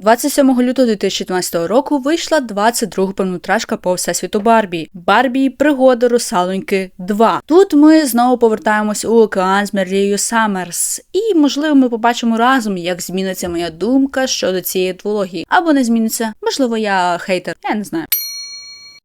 27 лютого 2014 року вийшла 22 повнотражка по всесвіту Барбі. Барбі пригоди русалоньки 2. Тут ми знову повертаємось у океан з Мерлією Саммерс, і можливо ми побачимо разом, як зміниться моя думка щодо цієї двології. Або не зміниться. Можливо, я хейтер, я не знаю.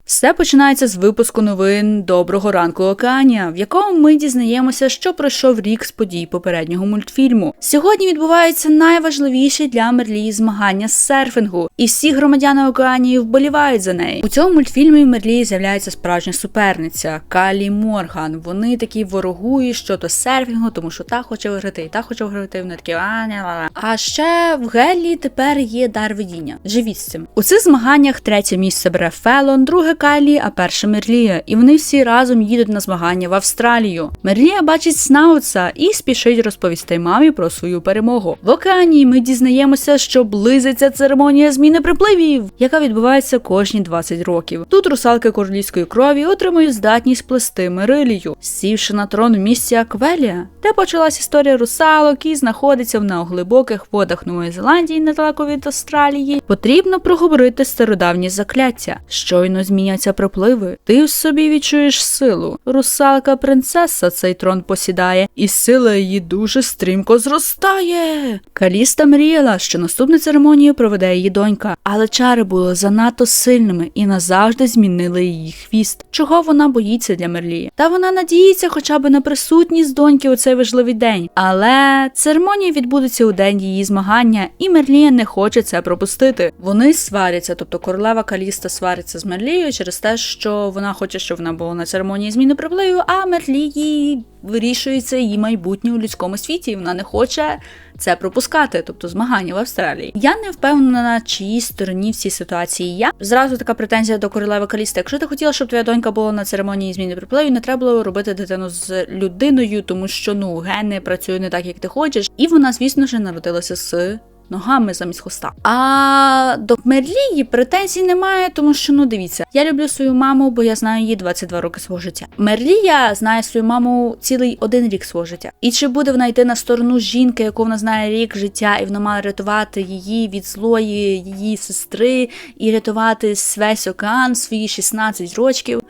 Все починається з випуску новин Доброго ранку Океанія, в якому ми дізнаємося, що пройшов рік з подій попереднього мультфільму. Сьогодні відбувається найважливіше для Мерлії змагання з серфінгу, і всі громадяни Океанії вболівають за неї. У цьому мультфільмі Мерлії з'являється справжня суперниця Калі Морган. Вони такі ворогують щодо серфінгу, тому що та хоче виграти, і та хоче виграти. Вони такі а А ще в Геллі тепер є дар видіння. Живіть з цим. У цих змаганнях третє місце бере Фелон, друге Кайлі, а перша Мерлія, і вони всі разом їдуть на змагання в Австралію. Мерлія бачить Снаутса і спішить розповісти мамі про свою перемогу. В океані ми дізнаємося, що близиться церемонія зміни припливів, яка відбувається кожні 20 років. Тут русалки королівської крові отримують здатність плести Мерилію, сівши на трон в місті Аквелія, де почалась історія русалок і знаходиться вона у глибоких водах Нової Зеландії недалеко від Австралії. Потрібно проговорити стародавні закляття. Щойно зміняться припливи. Ти в собі відчуєш силу. Русалка принцеса цей трон посідає, і сила її дуже стрімко зростає. Каліста мріяла, що наступну церемонію проведе її донька, але чари були занадто сильними і назавжди змінили її хвіст. Чого вона боїться для Мерлії? Та вона надіється хоча б на присутність доньки у цей важливий день. Але церемонія відбудеться у день її змагання, і Мерлія не хоче це пропустити. Вони сваряться, тобто королева Каліста свариться з Мерлією через те, що вона хоче, щоб вона була на церемонії зміни припливу, а Мерлії вирішується її майбутнє у людському світі, і вона не хоче це пропускати, тобто змагання в Австралії. Я не впевнена на чиїй стороні в цій ситуації. Я зразу така претензія до королеви Каліста. Якщо ти хотіла, щоб твоя донька була на церемонії зміни припливу, не треба було робити дитину з людиною, тому що ну гени працюють не так, як ти хочеш, і вона, звісно ж, народилася з ногами замість хвоста. А до Мерлії претензій немає, тому що ну дивіться, я люблю свою маму, бо я знаю її 22 роки свого життя. Мерлія знає свою маму цілий один рік свого життя. І чи буде вона йти на сторону жінки, яку вона знає рік життя, і вона має рятувати її від злої її сестри і рятувати весь океан свої 16 років.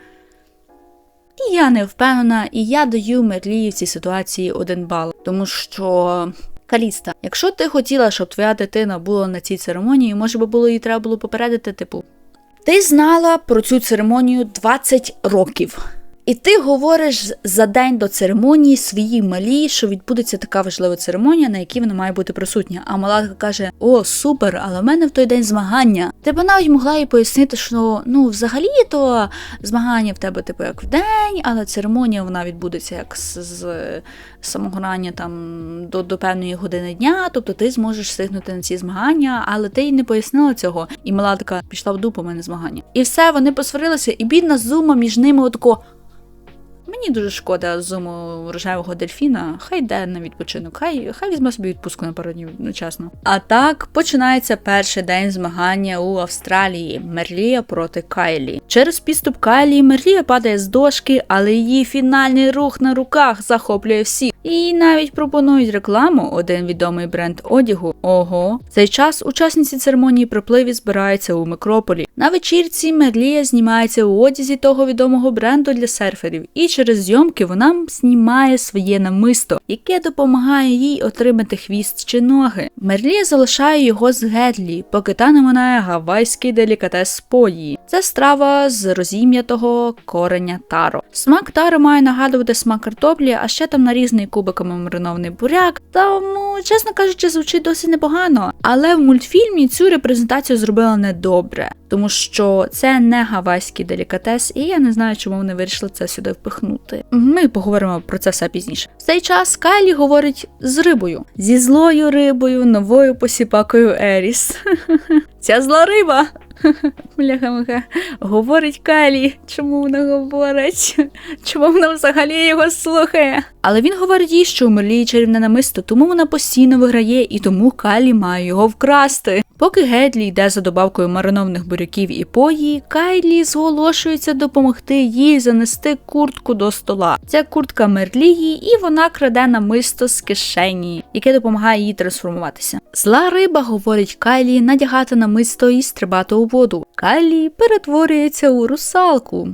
І я не впевнена, і я даю Мерлії в цій ситуації один бал, тому що Каліста, якщо ти хотіла, щоб твоя дитина була на цій церемонії, може би було її треба було попередити, типу. Ти знала про цю церемонію 20 років. І ти говориш за день до церемонії своїй малій, що відбудеться така важлива церемонія, на якій вона має бути присутня. А мала каже: О, супер! Але в мене в той день змагання. Ти б навіть могла їй пояснити, що ну взагалі то змагання в тебе, типу, як в день, але церемонія вона відбудеться як з, з самого рання там до, до певної години дня. Тобто ти зможеш встигнути на ці змагання, але ти й не пояснила цього. І мала така пішла в дупу, мене змагання. І все, вони посварилися, і бідна зума між ними отако. Мені дуже шкода зуму рожевого дельфіна. Хай йде на відпочинок, хай хай візьме собі відпустку на пару днів одночасно. А так починається перший день змагання у Австралії. Мерлія проти Кайлі. Через підступ Кайлі Мерлія падає з дошки, але її фінальний рух на руках захоплює всіх. І навіть пропонують рекламу один відомий бренд одягу. Ого, В цей час учасниці церемонії припливі збираються у Микрополі. На вечірці Мерлія знімається у одязі того відомого бренду для серферів, і через зйомки вона знімає своє намисто, яке допомагає їй отримати хвіст чи ноги. Мерлія залишає його з Гедлі, поки та не минає гавайський делікатес спої. Це страва з розім'ятого кореня таро. Смак таро має нагадувати смак картоплі, а ще там нарізаний кубиками маринований буряк. Тому, чесно кажучи, звучить досить непогано. Але в мультфільмі цю репрезентацію зробила недобре, тому що це не гавайський делікатес, і я не знаю, чому вони вирішили це сюди впихнути. Ми поговоримо про це все пізніше. В цей час Кайлі говорить з рибою, зі злою рибою, новою посіпакою Еріс. Ця зла риба. Бляха-муха. Говорить Кайлі. Чому вона говорить? Чому вона взагалі його слухає? Але він говорить їй, що у Мерлії чарівне намисто, тому вона постійно виграє, і тому Кайлі має його вкрасти. Поки Гедлі йде за добавкою маринованих буряків і пої, Кайлі зголошується допомогти їй занести куртку до стола. Це куртка Мерлії, і вона краде намисто з кишені, яке допомагає їй трансформуватися. Зла риба говорить Кайлі надягати намисто і стрибати у воду. Кайлі перетворюється у русалку.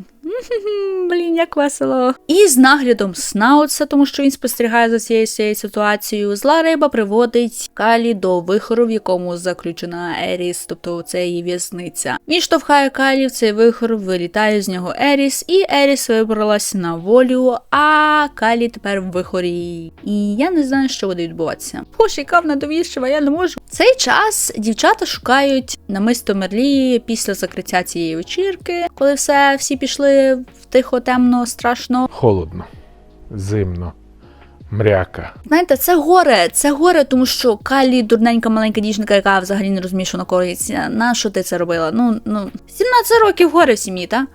Блін, як весело. І з наглядом Снаутса, тому що він спостерігає за цією цією ситуацією, зла риба приводить Калі до вихору, в якому заключена Еріс, тобто це її в'язниця. Він штовхає Калі в цей вихор, вилітає з нього Еріс, і Еріс вибралась на волю, а Калі тепер в вихорі. І я не знаю, що буде відбуватися. Боже, яка вона довірчива, я не можу. Цей час дівчата шукають намисто Мерлії після закриття цієї вечірки, коли все всі пішли тихо, темно, страшно. Холодно, зимно, мряка. Знаєте, це горе, це горе, тому що Калі, дурненька маленька дівчинка, яка взагалі не розуміє, що на коїться. На що ти це робила? Ну, ну, 17 років горе в сім'ї, та?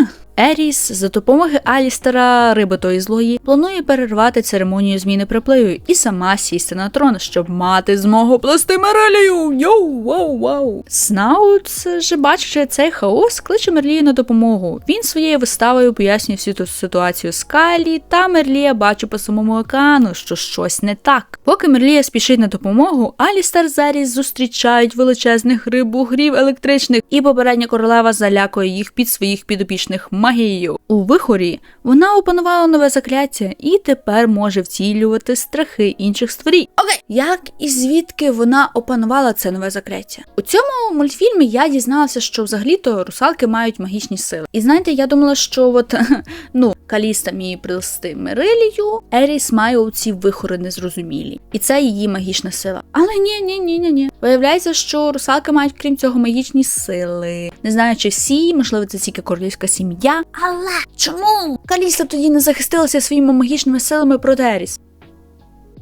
Ех. Еріс за допомоги Алістера, риби тої злої, планує перервати церемонію зміни припливу і сама сісти на трон, щоб мати змогу плести Мерлію. Йоу, вау, вау. Снаутс же бачачи цей хаос, кличе Мерлію на допомогу. Він своєю виставою пояснює всю ту ситуацію з Калі, та Мерлія бачить по самому океану, що щось не так. Поки Мерлія спішить на допомогу, Алістер з Еріс зустрічають величезних рибугрів електричних, і попередня королева залякує їх під своїх підопічних магією. У вихорі вона опанувала нове закляття і тепер може втілювати страхи інших створінь. Окей, як і звідки вона опанувала це нове закляття? У цьому мультфільмі я дізналася, що взагалі-то русалки мають магічні сили. І знаєте, я думала, що от ну Каліста міє плести Мерилію, Еріс має оці вихори незрозумілі, і це її магічна сила. Але ні, ні, ні, ні, ні. Виявляється, що русалки мають, крім цього, магічні сили. Не знаю, чи всі, можливо, це тільки королівська сім'я. Але чому Каліста тоді не захистилася своїми магічними силами проти Еріс?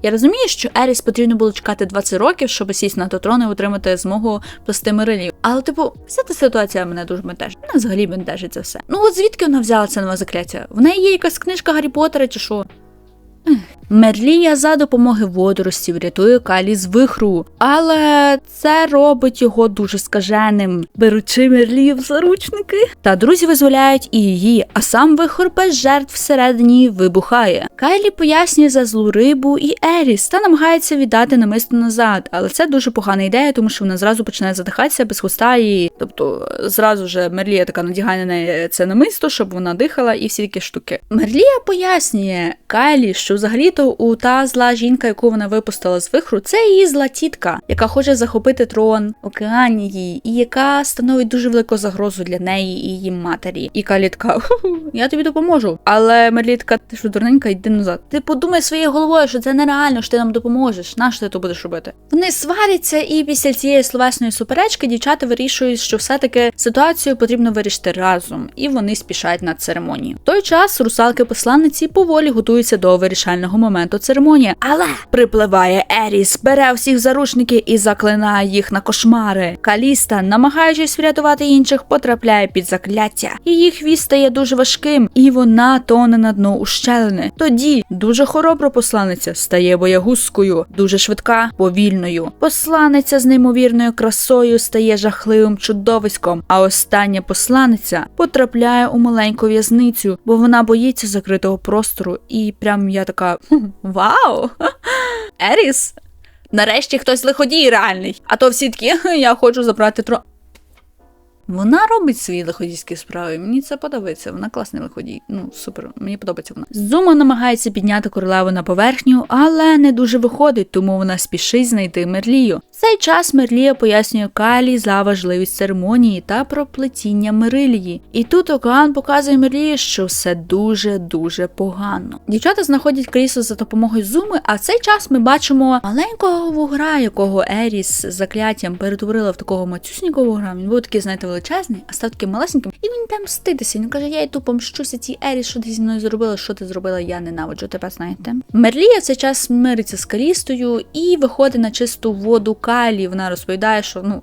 Я розумію, що Еріс потрібно було чекати 20 років, щоб сісти на трон і отримати змогу плести Мерилів. Але, типу, вся та ситуація мене дуже бентежить. Мене взагалі бентежить це все. Ну от звідки вона взяла це нове закляття? В неї є якась книжка Гаррі Поттера чи що? Мерлія за допомоги водоростів рятує Калі з вихру, але це робить його дуже скаженим, беручи Мерлію в заручники. Та друзі визволяють і її, а сам вихор без жертв всередині вибухає. Кайлі пояснює за злу рибу і Еріс та намагається віддати намисто назад, але це дуже погана ідея, тому що вона зразу починає задихатися без хвоста і тобто зразу же Мерлія така надягає на неї це намисто, щоб вона дихала, і всі такі штуки. Мерлія пояснює Кайлі, що взагалі-то у та зла жінка, яку вона випустила з вихру, це її зла тітка, яка хоче захопити трон океанії, і яка становить дуже велику загрозу для неї і її матері. І Кайлі я тобі допоможу. Але Мерлія така, ти що дурненька, йди назад. Ти подумай своєю головою, що це нереально, що ти нам допоможеш. Нащо ти то будеш робити? Вони сваряться, і після цієї словесної суперечки дівчата вирішують, що все-таки ситуацію потрібно вирішити разом, і вони спішають на церемонію. В той час русалки-посланниці поволі готуються до вирішального моменту церемонії, але припливає Еріс, бере всіх заручники і заклинає їх на кошмари. Каліста, намагаючись врятувати інших, потрапляє під закляття. Її хвіст стає дуже важким, і вона тоне на дно ущелини. Тоді дуже хоробра посланниця стає боягузкою, дуже швидка, повільною. Посланниця з неймовірною красою стає жахливим чудовиськом. А остання посланниця потрапляє у маленьку в'язницю, бо вона боїться закритого простору. І прям я така вау! Еріс! Нарешті хтось лиходій реальний. А то всі такі, я хочу забрати трон. Вона робить свої лиходійські справи. Мені це подобається. Вона класний лиходій. Ну супер, мені подобається вона. Зума намагається підняти королеву на поверхню, але не дуже виходить, тому вона спішить знайти Мерлію. В цей час Мерлія пояснює Калі за важливість церемонії та про плетіння Мерилії. І тут океан показує Мерлії, що все дуже дуже погано. Дівчата знаходять крісло за допомогою зуми, а в цей час ми бачимо маленького вугра, якого Еріс з закляттям перетворила в такого мацюснікого вугра. Він був такий, знаєте, величезний, а став таким малесеньким. І він там мститися. Він каже: Я й тупо мщуся цій ері, що ти зі мною зробила, що ти зробила, я ненавиджу тебе, знаєте. Мерлія в цей час мириться з Калістою і виходить на чисту воду Калі. Вона розповідає, що ну.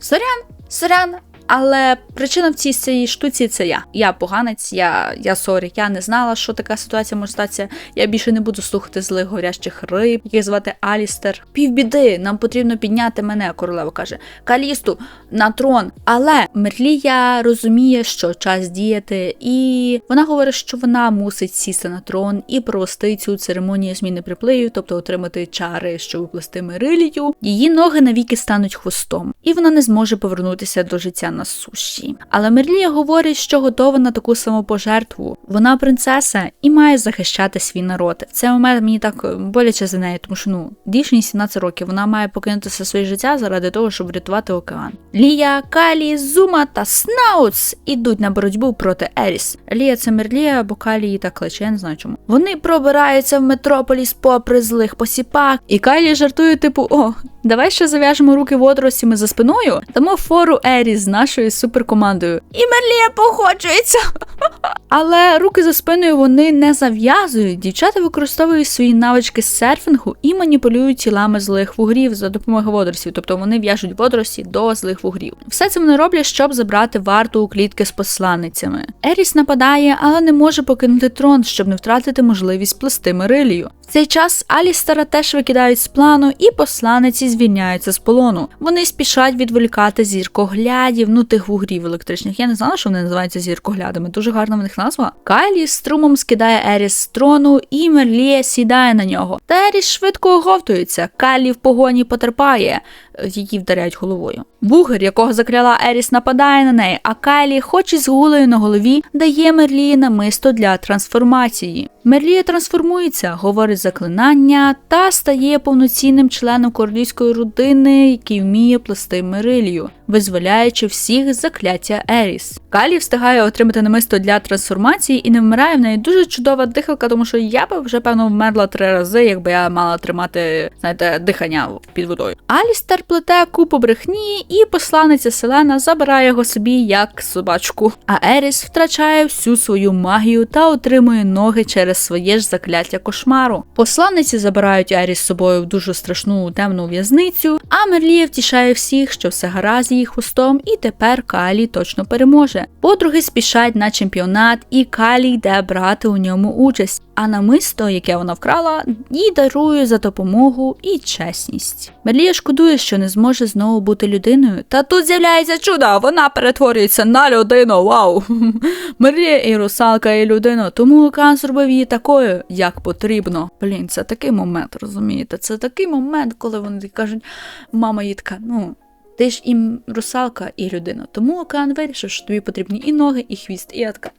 Сорян, сорян, Але причина в цій цій штуці це я. Я поганець, я, я сорі, я не знала, що така ситуація може статися. Я більше не буду слухати злих говорящих риб, яких звати Алістер. Півбіди, нам потрібно підняти мене, королева каже. Калісту на трон. Але Мерлія розуміє, що час діяти, і вона говорить, що вона мусить сісти на трон і провести цю церемонію зміни припливів, тобто отримати чари, щоб уплести Мерилію. Її ноги навіки стануть хвостом, і вона не зможе повернутися до життя на суші. Але Мерлія говорить, що готова на таку самопожертву. Вона принцеса і має захищати свій народ. В цей момент мені так е, боляче за нею, тому що ну дівчині 17 років вона має покинути все своє життя заради того, щоб врятувати океан. Лія, Калі, Зума та Снаутс ідуть на боротьбу проти Еріс. Лія це Мерлія, бо Калі її так кличе, я не знаю чому. Вони пробираються в метрополіс попри злих посіпак, і Калі жартує, типу, о, давай ще зав'яжемо руки водоростями за спиною, дамо фору Еріс з нашою суперкомандою. І Мерлія погоджується. Але руки за спиною вони не зав'язують. Дівчата використовують свої навички з серфінгу і маніпулюють тілами злих вугрів за допомогою водоростів, тобто вони в'яжуть водорості до злих вугрів. Все це вони роблять, щоб забрати варту у клітки з посланницями. Еріс нападає, але не може покинути трон, щоб не втратити можливість плести Мерилію. В цей час Алістера теж викидають з плану, і посланиці звільняються з полону. Вони спішать відволікати зіркоглядів, ну тих вугрів електричних. Я не знала, що вони називаються зіркоглядами. Дуже гарна в них назва. Кайлі струмом скидає Еріс з трону, і Мерлія сідає на нього. Та Еріс швидко оговтується. Кайлі в погоні потерпає. Її вдаряють головою. Вугер, якого закляла Еріс, нападає на неї, а Кайлі, хоч і з гулею на голові, дає Мерлії намисто для трансформації. Мерлія трансформується, говорить заклинання та стає повноцінним членом королівської родини, який вміє плести Мерилію, визволяючи всіх з закляття Еріс. Калі встигає отримати намисто для трансформації і не вмирає в неї дуже чудова дихалка, тому що я би вже певно вмерла три рази, якби я мала тримати знаєте, дихання під водою. Алістер плете купу брехні, і посланиця Селена забирає його собі як собачку. А Еріс втрачає всю свою магію та отримує ноги через своє ж закляття кошмару. Посланниці забирають Еріс з собою в дуже страшну темну в'язницю, а Мерлія втішає всіх, що все гаразд її хвостом, і тепер Калі точно переможе. Подруги спішать на чемпіонат, і Калі йде брати у ньому участь. А намисто, яке вона вкрала, їй дарує за допомогу і чесність. Мерлія шкодує, що не зможе знову бути людиною. Та тут з'являється чудо, вона перетворюється на людину. Вау! Мерлія і русалка, і людина, тому Лукан зробив її такою, як потрібно. Блін, це такий момент, розумієте? Це такий момент, коли вони кажуть, мама їй така, ну. Ти ж і русалка, і людина. Тому океан вирішив, що тобі потрібні і ноги, і хвіст. І я така.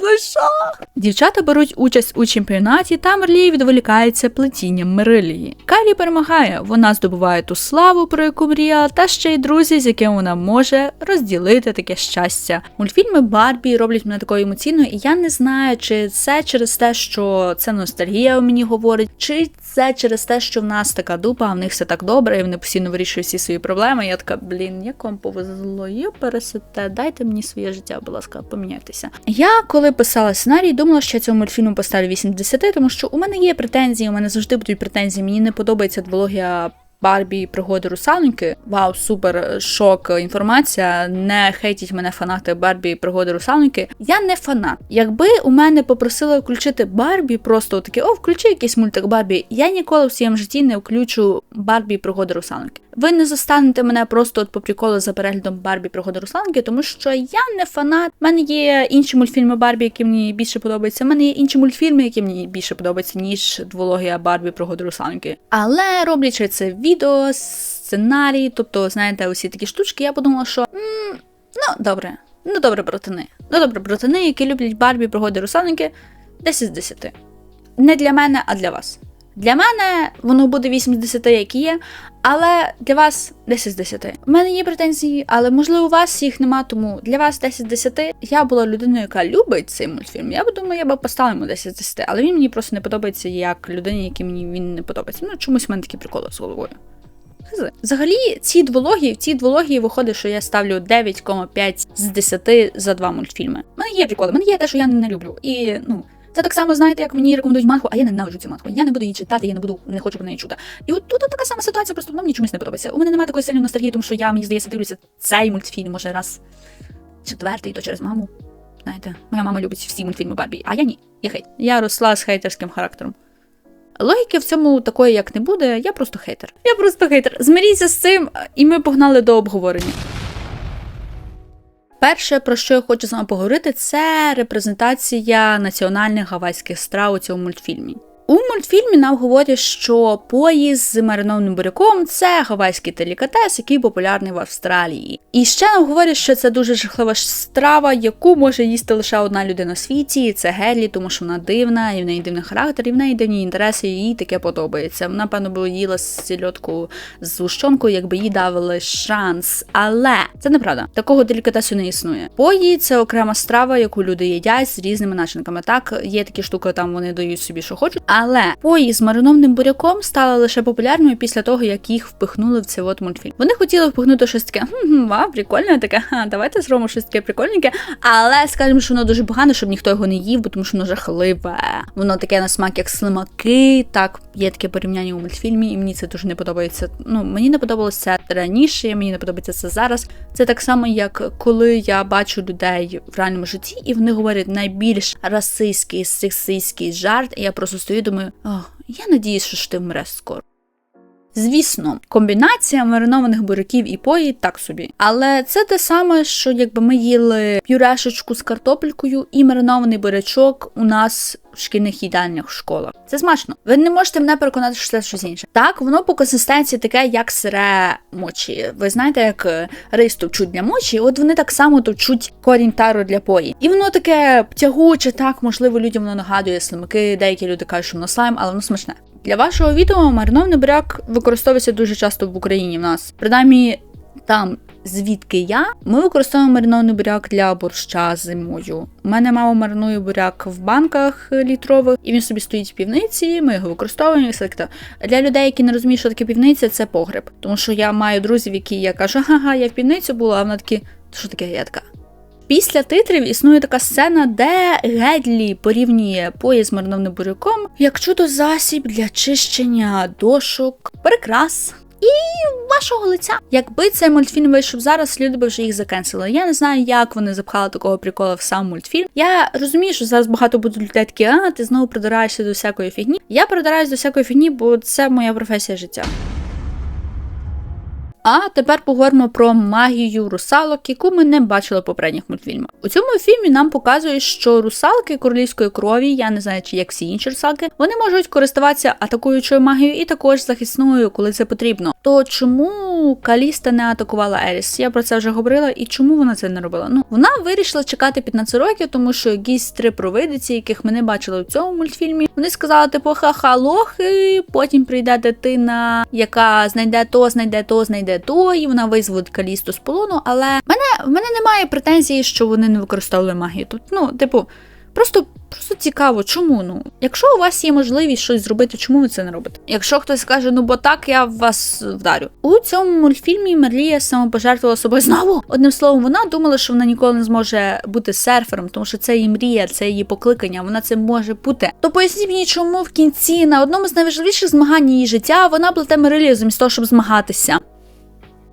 За що? Дівчата беруть участь у чемпіонаті, та Мерлія відволікається плетінням Мерилії. Кайлі перемагає, вона здобуває ту славу, про яку мріяла, та ще й друзі, з якими вона може розділити таке щастя. Мультфільми Барбі роблять мене такою емоційною, і я не знаю, чи це через те, що це ностальгія у мені говорить, чи це через те, що в нас така дупа, а в них все так добре, і вони постійно вирішують всі свої проблеми. Я така, блін, як вам повезло, є пересете, дайте мені своє життя, будь ласка, поміняйтеся. Я коли писала сценарій, думала, що я цьому мультфільму поставлю 80, тому що у мене є претензії, у мене завжди будуть претензії. Мені не подобається двологія. Барбі пригоди русалоньки. Вау, супер шок інформація. Не хейтіть мене фанати Барбі пригоди русалоньки. Я не фанат. Якби у мене попросили включити Барбі, просто таке, о, включи якийсь мультик Барбі. Я ніколи в своєму житті не включу Барбі пригоди русалоньки. Ви не застанете мене просто от по приколу за переглядом Барбі пригоди русалоньки, тому що я не фанат. У мене є інші мультфільми Барбі, які мені більше подобаються. У мене є інші мультфільми, які мені більше подобаються, ніж двологія Барбі пригоди русалоньки. Але роблячи це відео, сценарій, тобто, знаєте, усі такі штучки, я подумала, що м, ну добре, ну добре, братани. Ну добре, братани, які люблять Барбі пригоди русалоньки, 10 з 10. Не для мене, а для вас. Для мене воно буде 8 з 10, як є, але для вас 10 з 10. У мене є претензії, але можливо у вас їх нема, тому для вас 10 з 10. Я була людиною, яка любить цей мультфільм. Я думаю, я б поставила йому 10 з 10, але він мені просто не подобається як людині, якій мені він не подобається. Ну, чомусь в мене такі приколи з головою. Взагалі, ці двології, в цій двології виходить, що я ставлю 9,5 з 10 за два мультфільми. У мене є приколи, у мене є те, що я не люблю. І ну, Це так само, знаєте, як мені рекомендують манху, а я ненавиджу цю манху. Я не буду її читати, я не буду, не хочу про неї чути. І от тут така сама ситуація, просто мені чомусь не подобається. У мене немає такої сильної ностальгії, тому що я мені здається дивлюся цей мультфільм, може раз четвертий, то через маму. Знаєте, моя мама любить всі мультфільми Барбі, а я ні. Я хейт. Я росла з хейтерським характером. Логіки в цьому такої, як не буде, я просто хейтер. Я просто хейтер. Змиріться з цим, і ми погнали до обговорення. Перше, про що я хочу з вами поговорити, це репрезентація національних гавайських страв у цьому мультфільмі. У мультфільмі нам говорять, що поїзд з маринованим буряком це гавайський делікатес, який популярний в Австралії. І ще нам говорять, що це дуже жахлива страва, яку може їсти лише одна людина в світі. І це Геллі, тому що вона дивна, і в неї дивний характер, і в неї дивні інтереси, і їй таке подобається. Вона, певно, би їла сільотку з гущонкою, якби їй давали шанс. Але це неправда. Такого делікатесу не існує. Пої це окрема страва, яку люди їдять з різними начинками. Так, є такі штуки, там вони дають собі, що хочуть. Але пої з маринованим буряком стали лише популярною після того, як їх впихнули в цей от мультфільм. Вони хотіли впихнути щось таке, хм, вау, прикольне таке. Ха, давайте зробимо щось таке прикольненьке. Але скажемо, що воно дуже погане, щоб ніхто його не їв, бо тому що воно жахливе. Воно таке на смак, як слимаки. Так, є таке порівняння у мультфільмі, і мені це дуже не подобається. Ну, мені не подобалося це раніше, мені не подобається це зараз. Це так само, як коли я бачу людей в реальному житті, і вони говорять найбільш расистський, сексистський жарт, і я просто стою і думаю, о, я надіюсь, що ж ти вмреш скоро. Звісно, комбінація маринованих буряків і пої так собі. Але це те саме, що якби ми їли пюрешечку з картопелькою і маринований бурячок у нас в шкільних їдальнях в школах. Це смачно. Ви не можете мене переконати, що це щось інше. Так, воно по консистенції таке, як сире мочі. Ви знаєте, як е, рис товчуть для мочі, от вони так само товчуть корінь тару для пої. І воно таке тягуче, так, можливо, людям воно нагадує слимаки. Деякі люди кажуть, що воно слайм, але воно смачне. Для вашого відео маринований буряк використовується дуже часто в Україні в нас. Принаймні, там, звідки я, ми використовуємо маринований буряк для борща зимою. У мене мама маринує буряк в банках літрових, і він собі стоїть в півниці. Ми його використовуємо і все таке. Для людей, які не розуміють, що таке півниця, це погреб. Тому що я маю друзів, які я кажу, ага, я в півницю була, а вона такі, що таке я така. Після титрів існує така сцена, де Гедлі порівнює поїзд з маринованим буряком як чудо засіб для чищення дошок, прикрас. І вашого лиця. Якби цей мультфільм вийшов зараз, люди би вже їх закенсили. Я не знаю, як вони запхали такого прикола в сам мультфільм. Я розумію, що зараз багато будуть людей такі, а ти знову придираєшся до всякої фігні. Я придираюсь до всякої фігні, бо це моя професія життя. А тепер поговоримо про магію русалок, яку ми не бачили в попередніх мультфільмах. У цьому фільмі нам показують, що русалки королівської крові, я не знаю, чи як всі інші русалки, вони можуть користуватися атакуючою магією і також захисною, коли це потрібно. То чому Каліста не атакувала Еліс? Я про це вже говорила, і чому вона це не робила? Ну вона вирішила чекати 15 років, тому що якісь три провидиці, яких ми не бачили у цьому мультфільмі, вони сказали, типу, ха-ха, лохи, потім прийде дитина, яка знайде то, знайде то, знайде то, і вона визволить Калісту з полону. Але мене в мене немає претензії, що вони не використовували магію. Тут, ну, типу, просто. Просто цікаво, чому ну, якщо у вас є можливість щось зробити, чому ви це не робите? Якщо хтось скаже, ну бо так я вас вдарю. У цьому мультфільмі Мерлія самопожертвувала собою знову. Одним словом, вона думала, що вона ніколи не зможе бути серфером, тому що це її мрія, це її покликання, вона це може бути. То поясніть мені, чому в кінці на одному з найважливіших змагань її життя вона плете Мерлію замість того, щоб змагатися.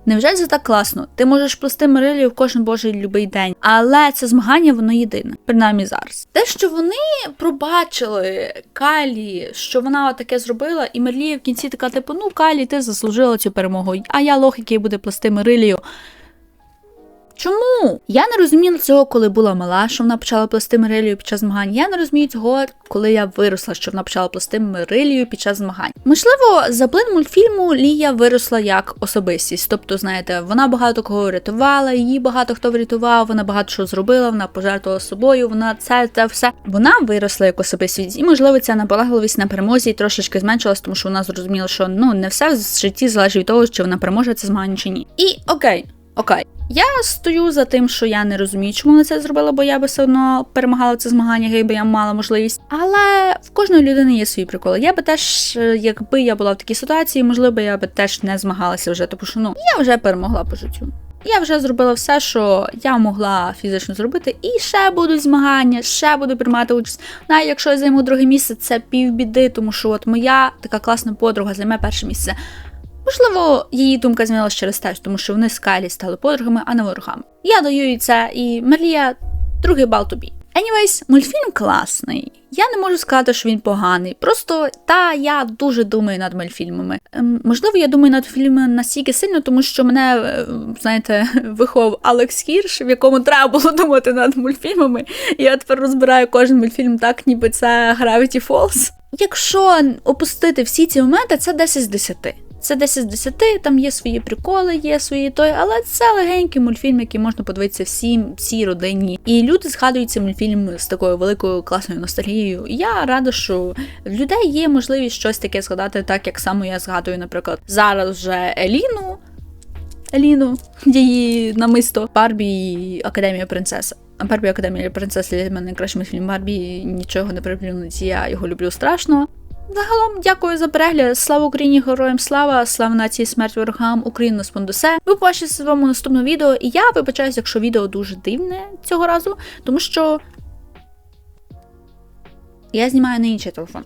Невже це так класно? Ти можеш плести Мерилі в кожен божий любий день, але це змагання воно єдине, принаймні зараз. Те, що вони пробачили Калі, що вона таке зробила, і Мерлія в кінці така, типу, ну Калі, ти заслужила цю перемогу, а я лох, який буде плести Мерилію. Чому? Я не розуміла цього, коли була мала, що вона почала плести Мерилію під час змагань. Я не розумію цього, коли я виросла, що вона почала плести Мерилію під час змагань. Можливо, за плин мультфільму Лія виросла як особистість. Тобто, знаєте, вона багато кого врятувала, її багато хто врятував, вона багато що зробила, вона пожертвувала собою, вона це це все. Вона виросла як особистість, і можливо ця наполегливість на перемозі трошечки зменшилась, тому що вона зрозуміла, що ну не все в житті залежить від того, чи вона переможе це змагання чи ні. І окей, окей. Я стою за тим, що я не розумію, чому вона це зробила, бо я би все одно перемагала це змагання, якби я мала можливість. Але в кожної людини є свої приколи. Я би теж, е, якби я була в такій ситуації, можливо, я би теж не змагалася вже, тому що ну я вже перемогла по життю. Я вже зробила все, що я могла фізично зробити, і ще будуть змагання, ще буду приймати участь. Навіть якщо я займу друге місце, це півбіди, тому що от моя така класна подруга займе перше місце. Можливо, її думка змінилася через те, тому що вони з Кайлі стали подругами, а не ворогами. Я даю їй це, і Мерлія другий бал тобі. Anyways, мультфільм класний. Я не можу сказати, що він поганий. Просто та я дуже думаю над мультфільмами. Ем, можливо, я думаю над фільмами настільки сильно, тому що мене, е, знаєте, виховав Алекс Хірш, в якому треба було думати над мультфільмами. Я тепер розбираю кожен мультфільм так, ніби це Gravity Falls. Якщо опустити всі ці моменти, це 10 з 10. Це 10 з 10, там є свої приколи, є свої той, але це легенький мультфільм, який можна подивитися всім, всій родині. І люди згадують цей мультфільм з такою великою класною ностальгією. Я рада, що в людей є можливість щось таке згадати, так як саме я згадую, наприклад, зараз вже Еліну. Еліну, її намисто Барбі і Академія принцеса. Барбі Академія принцеси для мене найкращий мультфільм Барбі, нічого не приплюнуть, я його люблю страшно. Загалом, дякую за перегляд. Слава Україні, героям слава, слава нації, смерть ворогам, Україна спондусе. Ви побачите з вами наступне відео, і я вибачаюсь, якщо відео дуже дивне цього разу, тому що я знімаю на інший телефон.